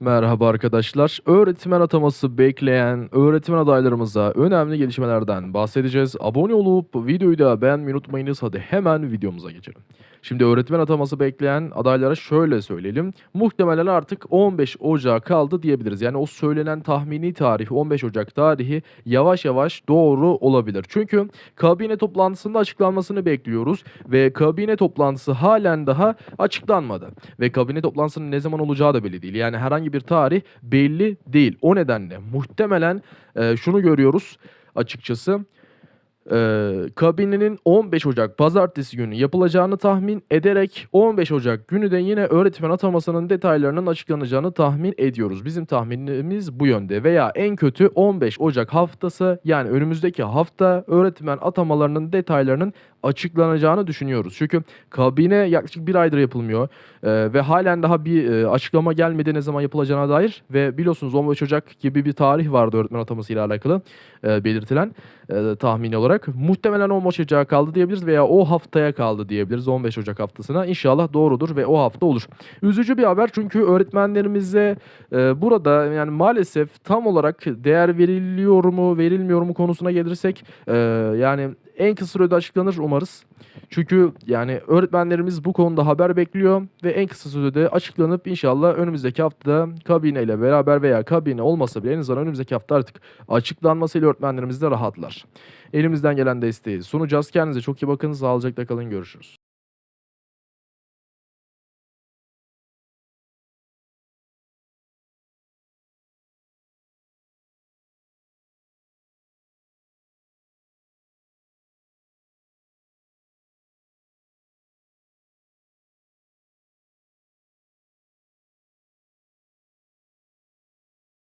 Merhaba arkadaşlar. Öğretmen ataması bekleyen öğretmen adaylarımıza önemli gelişmelerden bahsedeceğiz. Abone olup videoyu da beğenmeyi unutmayınız. Hadi hemen videomuza geçelim. Şimdi öğretmen ataması bekleyen adaylara şöyle söyleyelim. Muhtemelen artık 15 Ocak kaldı diyebiliriz. Yani o söylenen tahmini tarih 15 Ocak tarihi yavaş yavaş doğru olabilir. Çünkü kabine toplantısında açıklanmasını bekliyoruz ve kabine toplantısı halen daha açıklanmadı. Ve kabine toplantısının ne zaman olacağı da belli değil. Yani herhangi bir tarih belli değil. O nedenle muhtemelen e, şunu görüyoruz açıkçası. E, kabinenin 15 Ocak pazartesi günü yapılacağını tahmin ederek 15 Ocak günü de yine öğretmen atamasının detaylarının açıklanacağını tahmin ediyoruz. Bizim tahminimiz bu yönde veya en kötü 15 Ocak haftası yani önümüzdeki hafta öğretmen atamalarının detaylarının açıklanacağını düşünüyoruz. Çünkü kabine yaklaşık bir aydır yapılmıyor Ee, ve halen daha bir e, açıklama gelmedi ne zaman yapılacağına dair ve biliyorsunuz 15 Ocak gibi bir tarih vardı öğretmen ataması ile alakalı e, belirtilen e, tahmini olarak. Muhtemelen 15 Ocak'a kaldı diyebiliriz veya o haftaya kaldı diyebiliriz 15 Ocak haftasına. İnşallah doğrudur ve o hafta olur. Üzücü bir haber çünkü öğretmenlerimize e, burada yani maalesef tam olarak değer veriliyor mu verilmiyor mu konusuna gelirsek e, yani en kısa sürede açıklanır umarız. Çünkü yani öğretmenlerimiz bu konuda haber bekliyor ve en kısa sürede açıklanıp inşallah önümüzdeki haftada kabine ile beraber veya kabine olmasa bile en azından önümüzdeki hafta artık açıklanmasıyla öğretmenlerimiz de rahatlar. Elimizden gelen desteği sunacağız. Kendinize çok iyi bakın. Sağlıcakla kalın. Görüşürüz.